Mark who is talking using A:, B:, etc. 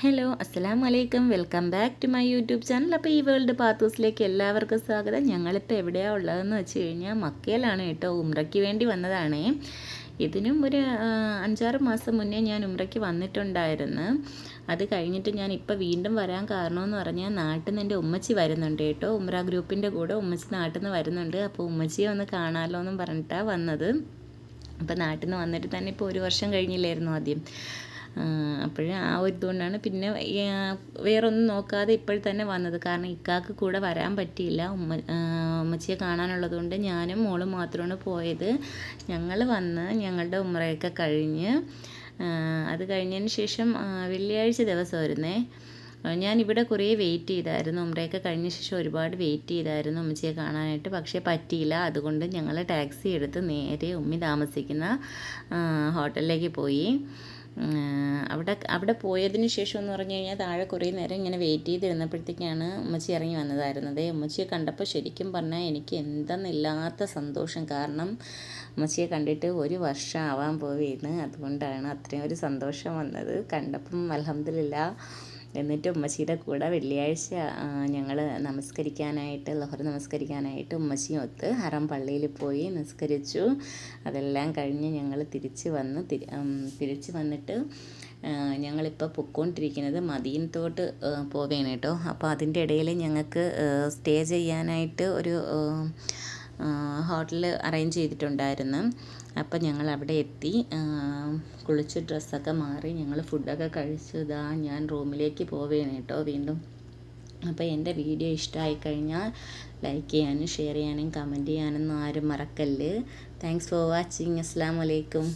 A: Hello അസ്സലാം വലൈക്കും welcome back to my YouTube channel. അപ്പോൾ ഈ വേൾഡ് പാത്തൂസിലേക്ക് എല്ലാവർക്കും സ്വാഗതം. ഞങ്ങളിപ്പോൾ എവിടെയാണ് ഉള്ളതെന്ന് വെച്ച് കഴിഞ്ഞാൽ മക്കയിലാണ് കേട്ടോ ഉമ്രയ്ക്ക് വേണ്ടി വന്നതാണേ. ഇതിനും ഒരു അഞ്ചാറ് മാസം മുന്നേ ഞാൻ ഉമ്രയ്ക്ക് വന്നിട്ടുണ്ടായിരുന്നു. അത് കഴിഞ്ഞിട്ട് ഞാൻ ഇപ്പോൾ വീണ്ടും വരാൻ കാരണമെന്ന് പറഞ്ഞാൽ നാട്ടിൽ നിന്ന് എന്റെ ഉമ്മച്ചി വരുന്നുണ്ട് കേട്ടോ. ഉമ്ര ഗ്രൂപ്പിന്റെ കൂടെ ഉമ്മച്ചി നാട്ടിൽ നിന്ന് വരുന്നുണ്ട്. അപ്പോൾ ഉമ്മച്ചിയെ ഒന്ന് കാണാമല്ലോ എന്നും പറഞ്ഞിട്ടാണ് വന്നത്. അപ്പോൾ നാട്ടിൽ നിന്ന് വന്നിട്ട് തന്നെ ഇപ്പോൾ ഒരു വർഷം കഴിഞ്ഞില്ലായിരുന്നു ആദ്യം. അപ്പോഴും ആ ഒരു ഇതുകൊണ്ടാണ്. പിന്നെ വേറൊന്നും നോക്കാതെ ഇപ്പോൾ തന്നെ വന്നത്. കാരണം ഇക്കാക്ക് കൂടെ വരാൻ പറ്റിയില്ല. ഉമ്മ ഉമ്മച്ചിയെ കാണാനുള്ളത് കൊണ്ട് ഞാനും മോളും മാത്രമാണ് പോയത്. ഞങ്ങൾ വന്ന് ഞങ്ങളുടെ ഉമ്മറയൊക്കെ കഴിഞ്ഞ് അത് കഴിഞ്ഞതിന് ശേഷം വെള്ളിയാഴ്ച ദിവസമായിരുന്നേ. ഇവിടെ കുറേ വെയിറ്റ് ചെയ്തായിരുന്നു. ഉമ്രയൊക്കെ കഴിഞ്ഞ ശേഷം ഒരുപാട് വെയിറ്റ് ചെയ്തായിരുന്നു ഉമ്മച്ചിയെ കാണാനായിട്ട്. പക്ഷേ പറ്റിയില്ല. അതുകൊണ്ട് ഞങ്ങൾ ടാക്സി എടുത്ത് നേരെ ഉമ്മി താമസിക്കുന്ന ഹോട്ടലിലേക്ക് പോയി. അവിടെ അവിടെ പോയതിന് ശേഷം എന്ന് പറഞ്ഞു കഴിഞ്ഞാൽ താഴെ കുറേ നേരം ഇങ്ങനെ വെയിറ്റ് ചെയ്തിരുന്നപ്പോഴത്തേക്കാണ് ഉമ്മച്ചി ഇറങ്ങി വന്നതായിരുന്നത്. ഉമ്മച്ചിയെ കണ്ടപ്പോൾ ശരിക്കും പറഞ്ഞാൽ എനിക്ക് എന്തെന്നില്ലാത്ത സന്തോഷം. കാരണം ഉമ്മച്ചിയെ കണ്ടിട്ട് ഒരു വർഷം ആവാൻ പോവുകയാണ്. അതുകൊണ്ടാണ് അത്രയും ഒരു സന്തോഷം വന്നത്. കണ്ടപ്പം അലഹമില്ല എന്നിട്ട് ഉമ്മച്ചിയുടെ കൂടെ വെള്ളിയാഴ്ച ഞങ്ങൾ നമസ്കരിക്കാനായിട്ട് ലഹർ നമസ്കരിക്കാനായിട്ട് ഉമ്മച്ചിയും ഒത്ത് ഹറം പള്ളിയിൽ പോയി നിസ്കരിച്ചു. അതെല്ലാം കഴിഞ്ഞ് ഞങ്ങൾ തിരിച്ച് വന്ന് തിരി തിരിച്ച് വന്നിട്ട് ഞങ്ങളിപ്പോൾ പൊക്കോണ്ടിരിക്കുന്നത് മദീനത്തോട്ട് പോവുകയാണ് കേട്ടോ. അപ്പോൾ അതിന്റെ ഇടയിൽ ഞങ്ങൾക്ക് സ്റ്റേ ചെയ്യാനായിട്ട് ഒരു ഹോട്ടൽ അറേഞ്ച് ചെയ്തിട്ടുണ്ടായിരുന്നു. അപ്പോൾ ഞങ്ങൾ അവിടെ എത്തി. കുളിച്ച് ഡ്രസ്സൊക്കെ മാറി ഞങ്ങൾ ഫുഡൊക്കെ കഴിച്ചു. ഞാൻ റൂമിലേക്ക് പോവുകയാണ് കേട്ടോ വീണ്ടും. അപ്പോൾ എന്റെ വീഡിയോ ഇഷ്ടമായി കഴിഞ്ഞാൽ ലൈക്ക് ചെയ്യാനും ഷെയർ ചെയ്യാനും കമന്റ് ചെയ്യാനൊന്നും ആരും മറക്കല്ലേ. Thanks for watching. അസ്സാം വലൈക്കും